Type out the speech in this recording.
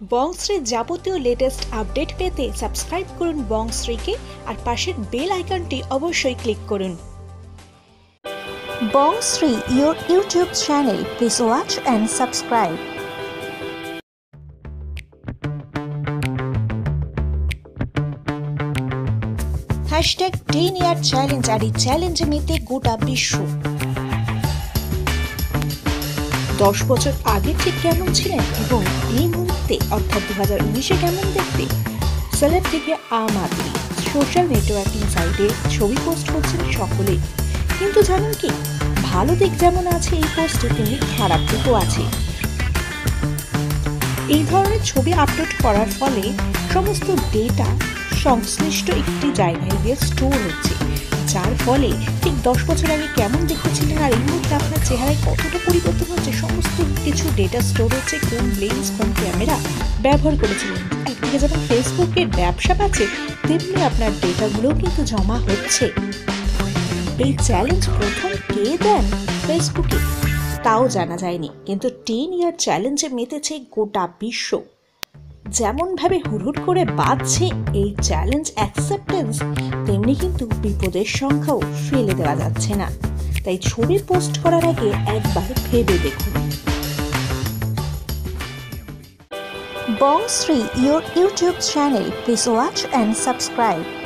বংশ্রীর যাবতীয় latest update পেতে subscribe করুন বংশ্রীকে আর পাশের বেল আইকনটি অবশ্যই ক্লিক করুন। Bangshri your YouTube channel please watch and subscribe hashtag ten year challenge আর এই চ্যালেঞ্জে মেতে গোটা বিশ্ব। দশ বছর আগে ঠিক কেমন ছিলেন এবং এই মুহূর্তে অর্থাৎ দু হাজার উনিশে কেমন দেখতে? সেলেব থেকে আম আদমি। সোশ্যাল নেটওয়ার্কিং সাইটে ছবি পোস্ট করছেন সকলেই কিন্তু জানেন কি? ভালো দিক যেমন আছে, এই পোস্টে তেমনি খারাপ দিকও আছে। এই ধরনের ছবি আপলোড করার ফলে সমস্ত ডেটা সংশ্লিষ্ট একটি জায়গায় গিয়ে স্টোর হচ্ছে। যার ফলে ঠিক দশ বছর আগে কেমন দেখেছিলেন চেহারায় কতটা পরিবর্তন হচ্ছে, সমস্ত কিছু ডেটা স্টোর হচ্ছে কোন লেন্স কোন ক্যামেরা ব্যবহার করেছিলেন? একদিকে যেমন ফেসবুকের ব্যবসা পাচ্ছে, তেমনি আপনার ডেটাগুলোও কিন্তু জমা হচ্ছে। এই চ্যালেঞ্জ প্রথম কে দেন ফেসবুকে তাও জানা যায়নি। কিন্তু টেন ইয়ার চ্যালেঞ্জে মেতেছে গোটা বিশ্ব। যেমনভাবে হুড়হুড় করে বাঁধছে এই চ্যালেঞ্জ অ্যাকসেপ্টেন্স তেমনি কিন্তু বিপদের সংখ্যাও ফেলে দেওয়া যাচ্ছে না। তাই ছবি পোস্ট করার আগে একবার ভেবে দেখুন। Bangshri your YouTube channel, please watch and subscribe.